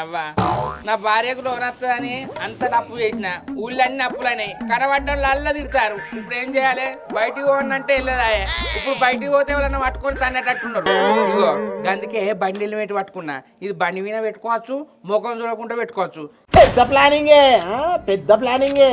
అవ్వ. నా భార్యకు లోన్ వస్తుందని అంత అప్పు చేసిన. ఊళ్ళన్నీ అప్పులైనాయి కడబడ్డోళ్ళు అల్ల తిడతారు. ఇప్పుడు ఏం చేయాలి? బయటికి పోనంటే వెళ్ళదాయే ఇప్పుడు బయటికి పోతే ఎవరన్నా పట్టుకొని తన్నేటట్టున్నారు. అందుకే బండి హెల్మెట్ పట్టుకున్నా. ఇది బండి మీద పెట్టుకోవచ్చు ముఖం చూడకుండా పెట్టుకోవచ్చు. పెద్ద ప్లానింగే ఆ? పెద్ద ప్లానింగే?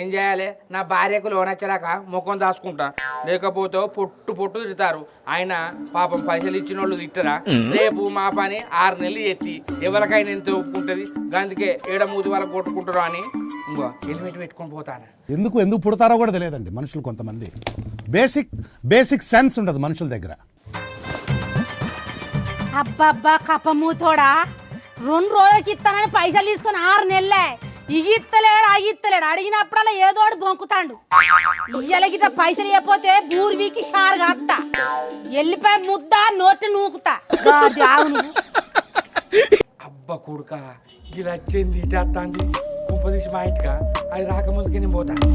ఏం చేయాలి? నా భార్యకు లోన్ వచ్చాక ముఖం దాచుకుంటా. లేకపోతే పొట్టు పొట్టు తిడతారు. ఆయన పాపం పైసలు ఇచ్చిన వాళ్ళు తిట్టరా రేపు మా పని ఆరు నెలలు ఎత్తి ఎవరికైనా ఎంత ఒప్పుకుంటుంది? అందుకే ఏడ మూతి వాళ్ళకి కొట్టుకుంటారు అని ఇంకో హెల్మెట్ పెట్టుకొని పోతాను? ఎందుకు ఎందుకు పుడతారో కూడా తెలియదండి మనుషులు కొంతమంది. బేసిక్ బేసిక్ సెన్స్ ఉండదు మనుషుల దగ్గర. అబ్బబ్బా కప్పమూతోడా? రెండు రోజులకి ఇస్తానని పైసలు తీసుకొని ఆరు నెలలే. ఇగిత్తలేడు అగిత్తలేడు అడిగినప్పుడల్లా ఏదో బొంకుతాడు. బొంకుతాండు ఇయ్యలగిట పైసలు ఇవ్వకపోతే బూర్వీకి షారుగా కాస్తా ఎల్లిపాయ ముద్ద నోటి నూకుతా. అబ్బ కొడుక ఇది వచ్చింది ఇటు వస్తుంది కుంపదీసి మా ఇంటికా? అది రాకముందుకే నేను పోతాను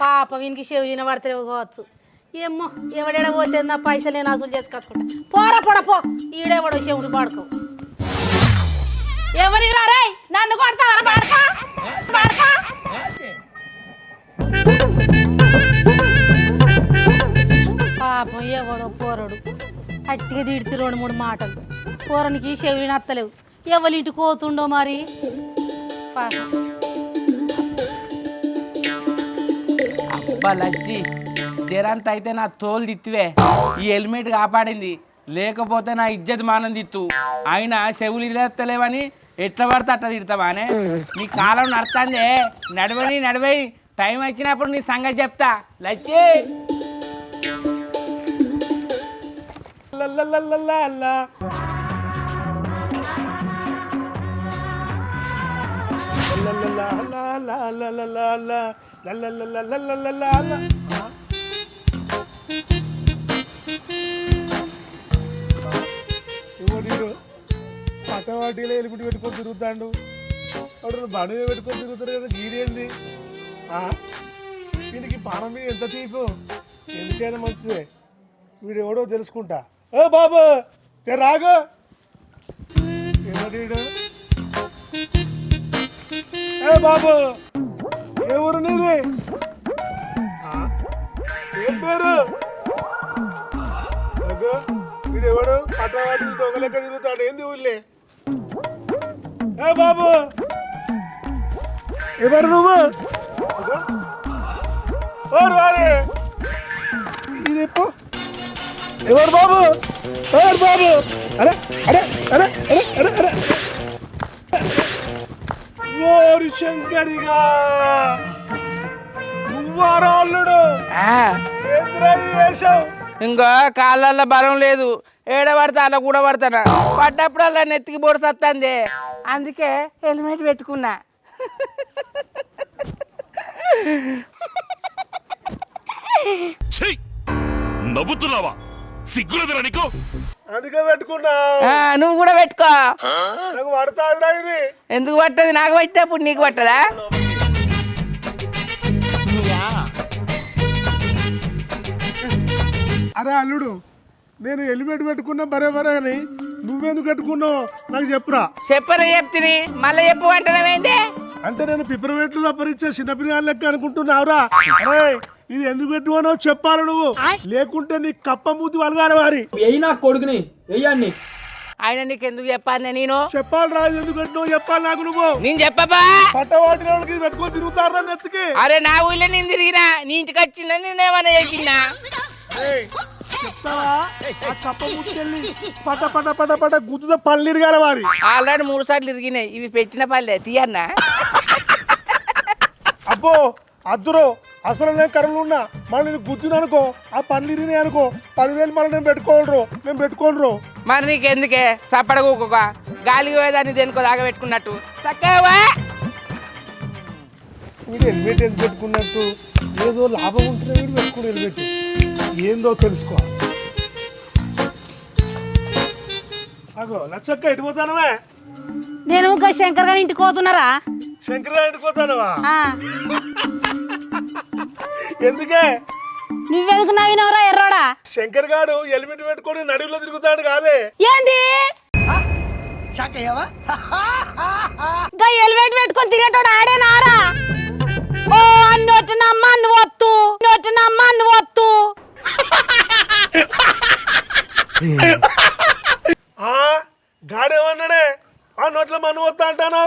పాప వీనికి చెవి వినబడతలేవు కావచ్చు. ఏమో ఎవడేడ పోతే నా పైసలు నేను అసలు చేసుకొచ్చుకుంటా పోరా పోడ పో ఈడెవడో చెవుడు పాడుకో. ఎవరి రే నన్ను కొడతావరా పాపం ఎవడో పోరడు. అట్టిగా తిడితే రెండు మూడు మాటలు. పోరనికి చెవి నత్తలేవు ఎవరి ఇంటికి పోతుండో మరి? పాపం. అబ్బా లచ్చి జరంత అయితే నా తోలు దిత్తివే ఈ హెల్మెట్ కాపాడింది. లేకపోతే నా ఇజ్జత్ మానం దిత్తు అయినా చెవులు ఇదేస్తలేవని ఎట్లా పడితే అట్లా తిడతావానే? నీ కాలం నడతాందే నడవని నడవై. టైం వచ్చినప్పుడు నీ సంగతి చెప్తా. లచ్చి! la ఆ? ఎవడీడు? పట్టవాటిలో ఎలుగుటి పెట్టుకొని తిరుగుతాడు. వాడు బండి పెట్టుకొని తిరుగుతారు కదా గీరేంది ఆ? వీనికి పానం మీద ఎంత తీపు? ఎందుకైనా మంచిదే. వీడు ఎవడో తెలుసుకుంటా. ఏ బాబు ఏ రాగు? ఎవడీడు ఏ బాబు? ఏ ఊరు నీది ఏం పేరు? అగో, వీడు ఎవడు? పట్టవాటి దొంగలెక్క తిరుగుతాడు. ఏంది ఊళ్ళే? ఏ బాబు? ఎవరు నువ్వు? ఎవరు ఓరు వారే. ఇది ఎప్పు ఎవరు బాబు? ఎవరు బాబు? అరే అరే అరే అరే అరే ఓరి శంకరిగా. నువ్వారాళ్ళుడు ఇంకా కాళ్ళల్లో బలం లేదు. ఏడబడతా అలా కూడా పడతానా పడ్డప్పుడల్లా నెత్తికి బోర్డు వస్తుంది అందుకే హెల్మెట్ పెట్టుకున్నా. నవ్వుతున్నావా? సిగ్గులేదురా నీకు? అందుకే పెట్టుకున్నా ఆ, నువ్వు కూడా పెట్టుకో. నాకు పడతాదిరా ఇది. ఎందుకు పట్టదు? నాకు పట్టినప్పుడు నీకు పట్టదా? అరే అల్లుడు నేను హెల్మెట్ పెట్టుకున్నా బరే బరే అని నువ్వెందుకు పెట్టుకున్నావు? నాకు చెప్పురా. చెప్పరు చెప్తిని. మళ్ళీ చెప్పు అంటున్నావేంటి అంటే నేను పిప్పరమెట్లు తప్పరిచ్చే చిన్నపిల్లగాళ్ళ లెక్క అనుకుంటున్నావురా. అరే ఇది ఎందుకు పెట్టుకున్నావు చెప్పాలి నువ్వు. లేకుంటే నీ కప్ప మూతి వలగాలి వారి. ఎయ్యి నా కొడుకుని వెయ్యండి ఆయన నీకు ఎందుకు చెప్పాను నేను? చెప్పాలి రా ఇది ఎందుకు పెట్టినావు చెప్పాలి నాకు నువ్వు. నేను చెప్పబా? పట్టవాటి వాళ్ళకి పెట్టుకొని తిరుగుతారా నెత్తికి? అరే నా ఊళ్ళో నేను తిరిగినా నీ ఇంటికి వచ్చిందా నేనేమన్నా చేసిందా ఏయ్, చెప్తావా? ఆ కప్ప మూతికెళ్ళి పట పట పట పట గుద్దుతో పళ్ళు ఇరగాల వారి. ఆల్రెడీ మూడు సార్లు తిరిగినాయి ఇవి పెట్టిన పల్లె తీయన్నా? అబ్బో అద్దురో అసలు నేను కర్రలు ఉన్నా మళ్ళీ నేను గుద్దిన అనుకో ఆ పళ్ళు ఇరిగినాయి అనుకో పదివేలు మళ్ళీ నేను పెట్టుకోనరు నేను పెట్టుకోనరు. మరి నీకెందుకే? సప్పడగూకోక గాలికి పోయేదాన్ని దేనికో దాకా పెట్టుకున్నట్టు. చక్కగా వీడు హెల్మెట్ ఎందుకు పెట్టుకున్నట్టు? ఏదో లాభం ఉంటుందో వీడు పెట్టుకుని హెల్మెట్. ఏందో తెలుసుకోవాలి అగో లచ్చక్క ఎడిపోతానవే నేను ఇంకా శంకర్ గారి ఇంటికి పోతున్నారా? శంకర ఎడిపోతానవా ఆ, ఎందుకే? నువ్వెందుకు నవ్వినవరా ఎర్రోడా? శంకర్ గారు హెల్మెట్ పెట్టుకొని నడువులో తిరుగుతాడు కాదే? ఏంది గా హెల్మెట్ పెట్టుకొని తిరిగేటోడు ఆడేనారా ఓ అన్నోటి నమ్మ నువ్వు వత్తు నోటి నమ్మ నువ్వు వత్తు ఆ గాడేమన్నాడే? ఆ నోట్ల మన్ను వస్తా అంటాను?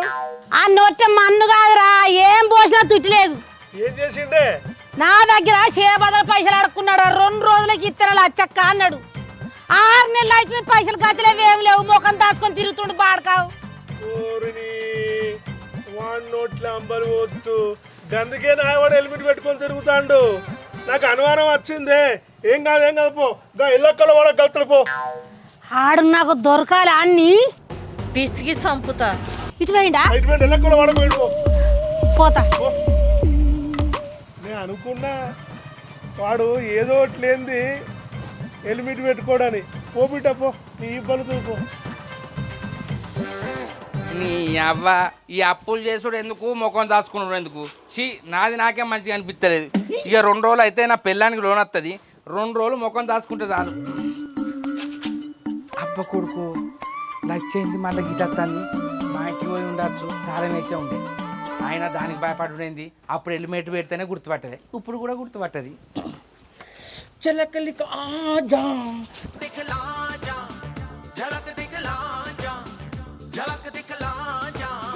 ఆ నోటి మన్ను కాదురా ఏం పోసినా తుట్టిలేదు ఏం చేసిండే? నా దగ్గర చేపదల పైసలు అడుక్కున్నాడు రెండు రోజులకి ఇత్తన లచ్చక్క అన్నాడు. ఆరు నెలలు అయితే పైసలు గతిలేవి ఏం లేవు. ముఖం దాచుకొని తిరుగుతుండు బాడకావు. నోట్ల అంబలు వద్దు గందుకే నా వాడు హెల్మెట్ పెట్టుకొని తిరుగుతాండు. నాకు అనుమానం వచ్చిందే. ఏం కాదు ఏం కాదు పో. గా ఇళ్ళక్కల వాడ పో. ఆడు నాకు దొరకాలి అన్ని. పిసిగి సంపుతా. ఇటు పోయిండా? బయట పోయి ఇళ్ళక్కల వాడ పోతా. పో. నేను అనుకున్నా వాడు ఏదో ఒకటి లేనిది హెల్మెట్ పెట్టుకోడని. పో పో. నీ ఇబ్బంది పో నీ అవ్వ ఈ అప్పులు చేసుడు ఎందుకు? ముఖం దాచుకున్నాడు ఎందుకు? ఛీ నాది నాకే మంచిగా అనిపించలేదు ఇక రెండు రోజులు అయితే నా పెళ్ళానికి లోన్ వస్తుంది రెండు రోజులు ముఖం దాచుకుంటే చాలు. అబ్బ కొడుకు నచ్చింది మళ్ళీ గిటత్తాన్ని మా ఇంటికి పోయి ఉండొచ్చు. చాలా వేసే ఉండే. ఆయన దానికి భయపడుడేంది? అప్పుడు హెల్మెట్ పెడితేనే గుర్తుపట్టలే ఇప్పుడు కూడా గుర్తుపట్టది. చెల్లకెళ్ళి ఆజా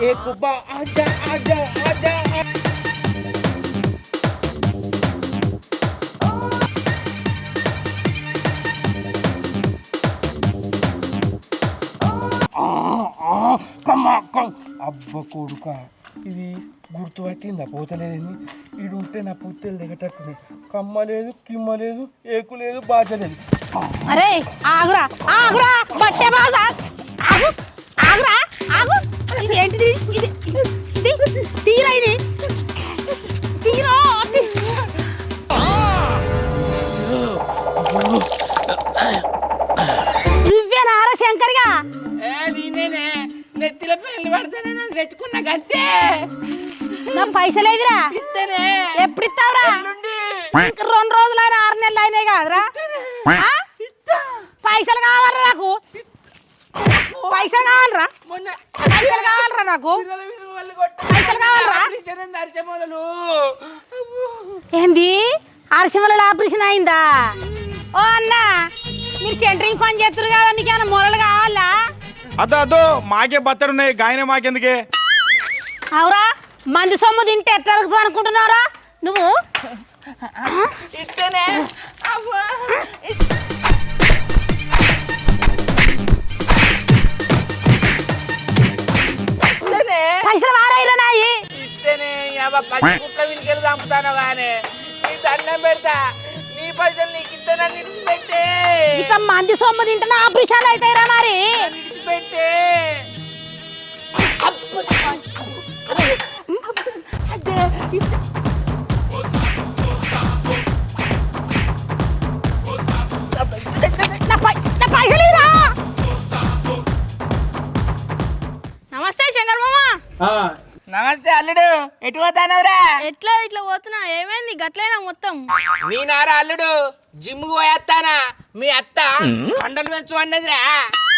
ఏ కుబ్బా ఆజా ఆజా ఆజా అబ్బ కొడుక. ఇది గుర్తుపట్టిందా? పోతలేదని ఇడు ఉంటే నా పుత్తెలు దిగటట్టున్నాయి. కమ్మ లేదు కిమ్మ లేదు ఏకు లేదు బాధ లేదు. అరే ఆగురా ఆగురా బట్టే బాజా ఆగు ఆగురా ఆగు. ఇది ఏంటిది? ఇది తీరా ఇది? తీరా నువ్వేనారా శంకర్గా? నేనే నెత్తిల పెళ్ళి పడితేనే నన్ను పెట్టుకున్నా గంతే. నా పైసలేదిరా ఇస్తేనే. ఎప్పుడు ఇస్తావురా? ఇంకా రెండు రోజులు అయినా ఆరు నెలలు అయినాయి కాదురా. ఆ? పైసలు కావాలరా నాకు. పైసలు కావాలరా? మొన్న పైసలు కావాలరా నాకు? పిల్లల వీళ్ళు వాళ్ళు కొట్టారు. పైసలు కావాలరా? ఆపరేషన్. ఏంది? అరసిమల ఆపరేషన్ అయిందా? ఓ అన్న మీరు సెంటరింగ్ పని చేస్తారు కదా మీకు ఏమైనా మొరలు కావాలా? అదో అదో మాకే బత్తడున్నాయి గాయనే మాకెందుకే? అవురా మంది సొమ్ము తింటే ఎట్లా అడుగుతావు అనుకుంటున్నారా నువ్వు? ఇస్తేనే. అవ్వా. ఇస్తేనే. పైసలు వారాయిరా నాయి. ఇస్తేనే. అవ్వ పచ్చి కుక్క వినికెళ్ళి చంపుతాను కానీ నీ దండం పెడతా. నీ పైసలు నీకు ఇడిచిపెట్టే. ఇట్లా మంది సొమ్ము తింటే ఆపరేషన్ అవుతాయిరా మరి. ఇరా నమస్తే శంకర్ మామ. ఆ, నమస్తే అల్లుడు. ఎటు పోతానవరా ఎట్లా ఇట్లా పోతున్నా? ఏమైంది? గట్లైనా మొత్తం. నీ నారా అల్లుడు జిమ్కి పోయేస్తానా మీ అత్త కండలు పెంచు అన్నదిరా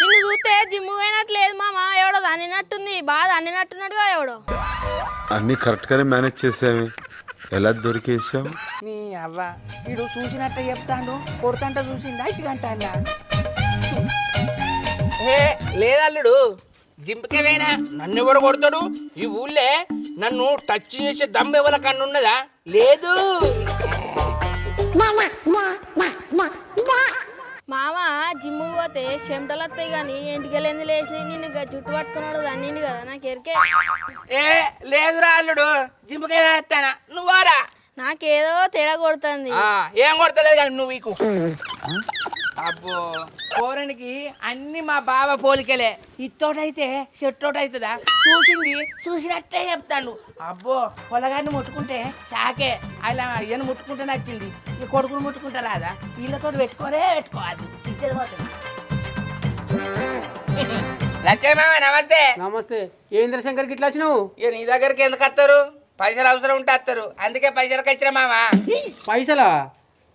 నిన్ను చూస్తే జిమ్ పోయినట్లేదు మామ. ఎవడో అన్నినట్టుంది బాగా అన్నినట్టున్నాడుగా ఎవడో. అన్నీ కరెక్ట్గానే మేనేజ్ చేసామే ఎలా దొరికేసావు నీ అవ్వ వీడు చూసినట్టే చెప్తాడు. కొడుతంట చూసిండా ఇటు గంట ఏ లేదల్లుడు. జింపకే వేనా నన్ను ఎవడు కొడతాడు? ఈ ఊళ్ళే నన్ను టచ్ చేసే దమ్ము ఎవరి కన్ను ఉన్నదా? లేదు. మామ జిమ్ పోతే చెమటలు వస్తాయి కానీ ఇంటికెళ్ళింది లేచి నిన్ను ఇక జుట్టు పట్టుకున్నాడు అన్నింది కదా నాకు ఎరికే. ఏ లేదురా అల్లుడు జింపకే వేస్తానా? నువ్వారా నాకేదో తేడా కొడుతుంది. ఆ, ఏం కొడతలేదు కానీ నువ్వు వీకు అబ్బో పోరనికి అన్ని మా బావ పోలికలే. ఇత్తోటైతే చెట్టోట అవుతుందా చూసింది చూసినట్టే చెప్తాడు. అబ్బో పొలగాన్ని ముట్టుకుంటే షాకే అలా అయ్యను ముట్టుకుంటే నచ్చింది. ఈ కొడుకును ముట్టుకుంటే రాదా వీళ్ళతో పెట్టుకోరే పెట్టుకోవాలి లక్ష్మీ నమస్తే నమస్తే. ఏ ఇంద్రశంకర్కి ఇట్లా వచ్చినావు? ఇక నీ దగ్గరికి ఎందుకు వస్తారు? పైసలు అవసరం ఉంటే వస్తారు. అందుకే పైసలకు వచ్చిన మామ. పైసలా?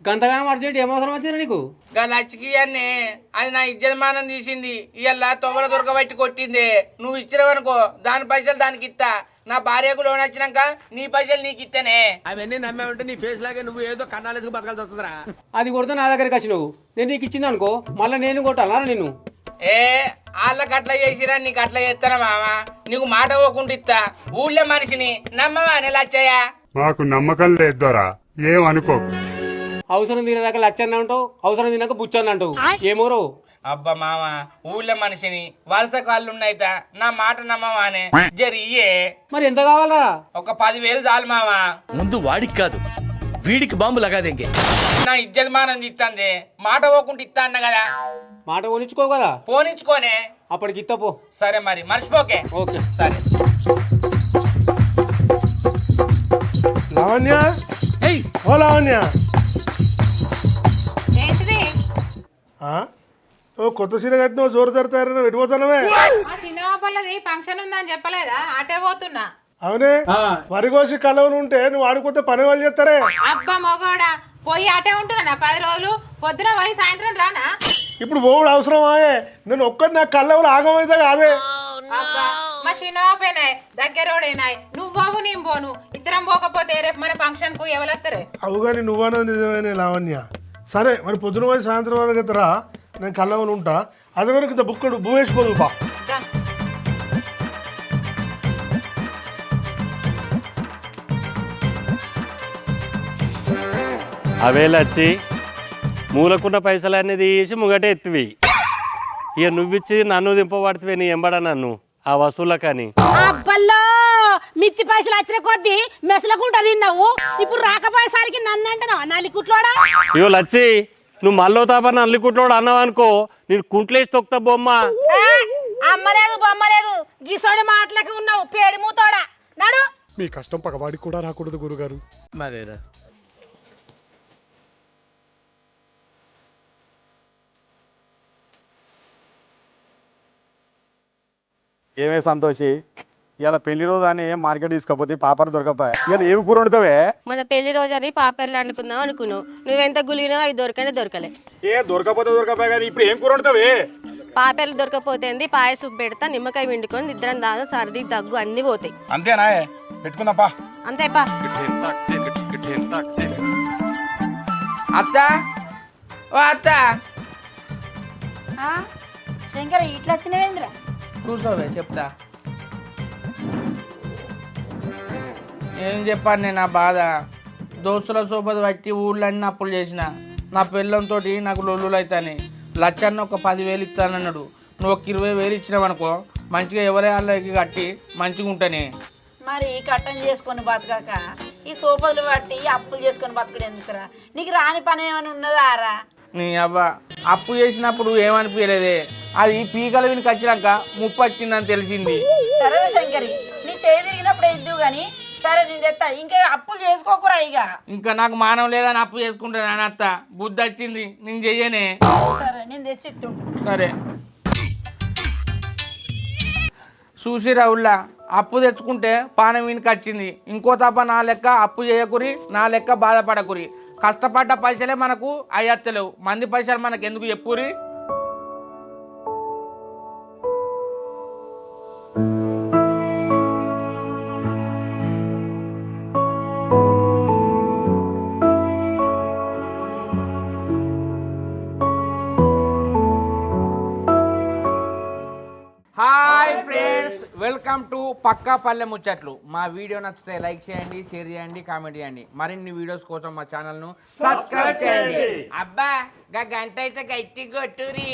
గంతగానం అర్జెంట్ ఏం అవసరం వచ్చిందా నీకు? గా లచ్చికి అన్నీ అది నా ఇజ్జతమానం తీసింది. ఇవాళ తొమ్మల దొరకబట్టి కొట్టింది. నువ్వు ఇచ్చినవనుకో దాని పైసలు దానికి ఇస్తా. నా భార్యకు లోన్ వచ్చినాక నీ పైసలు నీకు ఇస్తేనే అవన్నీ నమ్మే ఉంటే నీ ఫేస్ లాగే నువ్వు ఏదో కన్నాలేసుకు బతకాల్సి వస్తుందిరా. అది కొడితే నా దగ్గరికి వచ్చినావు. నేను నీకు ఇచ్చింది అనుకో మళ్ళీ నేను కొట్టాలా నిన్ను ఏ వాళ్ళకి అట్లా చేసిరా నీకు అట్లా చేస్తానా మామ నీకు మాట పోకుండా ఇస్తా. ఊళ్ళో మనిషిని నమ్మవా నేను లచ్చయ్య? మాకు నమ్మకం లేదు దొరా. ఏమనుకోకు అవసరం తినేదాకా లచ్చన్న అంటావు అవసరం తిన్నాక బుచ్చన్న అంటావు. ఏమోరో? అబ్బా మామ ఊళ్ళో మనిషిని వలస కాళ్ళు ఉన్నాయితా నా మాట నమ్మవానే. జరి ఇయ్యే మరి ఎంత కావాలరా? ఒక పదివేలు చాలు మామ. ముందు వాడికి కాదు వీడికి బాంబు లగాదేంగే నా ఇజ్జతమానం ఇస్తుంది మాట పోకుండా ఇస్తా అన్న కదా. మాట కొనిచ్చుకో కదా? పోనిచ్చుకోనే. అప్పటికి ఇత్తపో సరే మరి మర్చిపోకే. ఓకే. సరే. లావణ్య? ఓ లావణ్య! ఓ కొత్త సీర కట్టినావు జోరు జరుతారని పెట్టిపోతానవే మా చిన్న పల్లది ఫంక్షన్ ఉందని చెప్పలేదా? అటే పోతున్నా. అవునే? వరి కోసి కలవను ఉంటే నువ్వు ఆడుకుంటే పని వాళ్ళు చేస్తారే? అబ్బా మగోడా పోయి అటే ఉంటున్నా పది రోజులు? పొద్దున పోయి సాయంత్రం రానా? ఇప్పుడు పోవుడు అవసరమాయే నేను ఒక్కటి నా కళ్ళవులు ఆగమైతే కాదే. అబ్బా మా చిన్నపేనాయ్ దగ్గరోడేనాయ్. నువ్వు బాబు నేను పోను. ఇద్దరం పోకపోతే రేపు మన ఫంక్షన్కు ఎవరొత్తరే అవు కానీ నువ్వన్నది నిజమైన లావణ్య. సరే మరి పొద్దున పోయి సాయంత్రం వరకు ఎత్తరా నేను కళ్ళవులు ఉంటా. అది వరకు ఇంత బుక్కడు భూ వేసిపోదు బా. అవేలొచ్చి మూలకున్న పైసలన్నీ తీసి ముంగటే ఎత్తివి. ఇక నువ్విచ్చి నన్ను దింపబడితే నీ ఎంబడ నన్ను ఆ వసూళ్ళకని. అబ్బల్లో మిత్తి పైసలు వచ్చిన కొద్దీ మెసలకుంటా తిన్నావు. ఇప్పుడు రాకపోయేసరికి నన్ను అంటున్నావు? నలికుట్లోడా ఇగో లచ్చి నువ్వు మల్లో తాప నల్లి కుట్లోడు అన్నావు అనుకో నేను కుంట్లేసి తొక్తా బొమ్మ. అమ్మలేదు బొమ్మలేదు. గిసోడి మాటలకి ఉన్నావు పేడి మూతోడా? నడు. మీ కష్టం పగవాడికి కూడా రాకూడదు గురుగారు. మరేరా? ఏమే సంతోషి? ఇలా పెళ్ళి రోజు అని మార్కెట్ తీసుకోపోతే పాపర్ దొరకపోయా ఇక ఏమి కూర వండుతావే? మన పెళ్ళి రోజు అని పాపర్లు అనుకుందాం అనుకున్నావు. నువ్వెంత గులిగినావు అవి దొరకనే దొరకలే. ఏ దొరకపోతే దొరకపోయా కానీ ఇప్పుడు ఏం కూర వండుతావే? పాపర్లు దొరకపోతేంది పాయసం పెడతా నిమ్మకాయ వండుకొని నిద్రం దాదు సర్ది దగ్గు అన్ని పోతాయి. అంతేనా పెట్టుకుందాంపా అంతేపా అత్త? ఓ అత్త. శంకర్ ఇట్లా వచ్చినవేంద్రా? కూర్చోవే చెప్తా. ఏం చెప్పాను నేను నా బాధ? దోస్తుల సోపతి బట్టి ఊళ్ళన్నీ అప్పులు చేసిన. నా పిల్లంతో నాకు లొల్లులు అవుతాయి లచ్చన్న ఒక పదివేలు ఇస్తానన్నాడు. నువ్వు ఒక ఇరవై వేలు ఇచ్చినావనుకో మంచిగా ఎవరి వాళ్ళకి కట్టి మంచిగా ఉంటానే. మరి కట్టం చేసుకొని బతకక ఈ సోపదులు బట్టి అప్పులు చేసుకొని బతకడు ఎందుకురా? నీకు రాని పని ఏమైనా ఉన్నదా రా? నీ అవ్వ అప్పు చేసినప్పుడు ఏమనిపించలేదే అది పీకల వినికి వచ్చినాక ముప్పు వచ్చిందని తెలిసింది. సరే శంకరి నీ చేయి తిరిగినప్పుడు ఎద్దు గాని? సరే నేను తెస్తా ఇంకా అప్పులు చేసుకోకురా ఇక. ఇంకా నాకు మానం లేదని అప్పు చేసుకుంటాను అత్త బుద్ధి వచ్చింది నేను చెయ్యనే. సరే నేను తెచ్చి సరే. చూసి రవుల్లా అప్పు తెచ్చుకుంటే పానం వీనికి వచ్చింది. ఇంకో తప్ప నా లెక్క అప్పు చేయకురి నా లెక్క బాధపడకురి. కష్టపడ్డ పైసలే మనకు అయ్యత్తలేవు. మంది పైసలు మనకు ఎందుకు చెప్పురి? పక్కా పల్లె ముచ్చట్లు. మా వీడియో నచ్చితే లైక్ చేయండి షేర్ చేయండి కామెంట్ చేయండి. మరిన్ని వీడియోస్ కోసం మా ఛానల్ను సబ్స్క్రైబ్ చేయండి. అబ్బా గా గంట అయితే గట్టి కొట్టురి